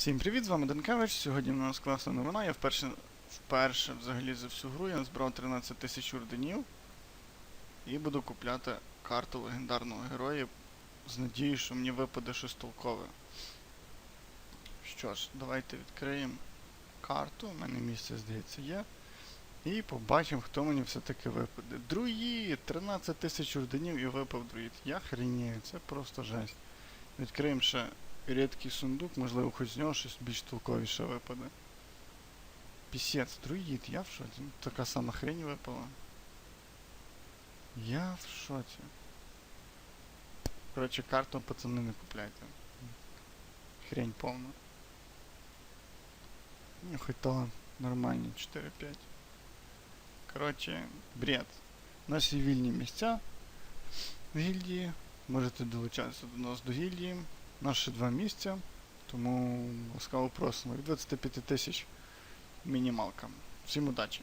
Всім привіт, з вами Данкевич. Сьогодні у нас класна новина. Я вперше, вперше взагалі за всю гру я назбирав 13 тисяч орденів і буду купляти карту легендарного героя з надією, що мені випаде щось толкове. Що ж, давайте відкриємо карту. У мене місце, здається, є. І побачимо, хто мені все-таки випаде. Друїд! 13 тисяч орденів і випав друїд. Я хренію, це просто жесть. Відкриємо ще рідкий сундук, можливо, хоч з нього щось більш толковіше випаде. Пісець, друїд, я в шоці. Ну, Така сама хрень випала. Я в шоці. Коротше, карту пацани не купляйте. Хрень повна. Ну, хоч талант нормальний, 4-5. Коротше, бред. У нас є вільні місця в гільдії. Можете долучатися до нас до гільдії. Ще два місця, тому ласкаво просимо. Від 25 тисяч мінімалка. Всім удачі!